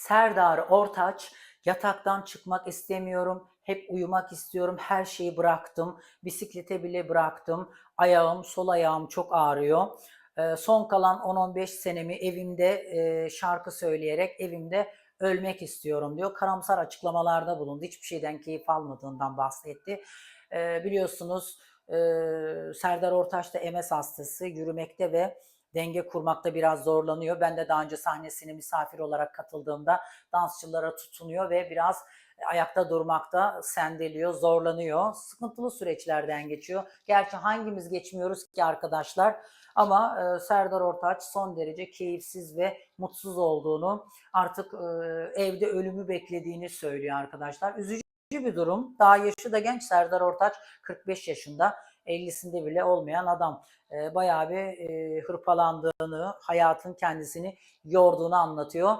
Serdar Ortaç, yataktan çıkmak istemiyorum, hep uyumak istiyorum, her şeyi bıraktım, bisiklete bile bıraktım, ayağım, sol ayağım çok ağrıyor. Ee, son kalan 10-15 senemi evimde e, şarkı söyleyerek evimde ölmek istiyorum diyor. Karamsar açıklamalarda bulundu. Hiçbir şeyden keyif almadığından bahsetti. Ee, biliyorsunuz e, Serdar Ortaç da MS hastası, yürümekte ve denge kurmakta biraz zorlanıyor. Ben de daha önce sahnesine misafir olarak katıldığımda dansçılara tutunuyor ve biraz ayakta durmakta sendeliyor, zorlanıyor. Sıkıntılı süreçlerden geçiyor. Gerçi hangimiz geçmiyoruz ki arkadaşlar? Ama e, Serdar Ortaç son derece keyifsiz ve mutsuz olduğunu, artık e, evde ölümü beklediğini söylüyor arkadaşlar. Üzücü bir durum. Daha yaşı da genç Serdar Ortaç 45 yaşında. 50'sinde bile olmayan adam. E, bayağı bir e, hırpalandığını, hayatın kendisini yorduğunu anlatıyor.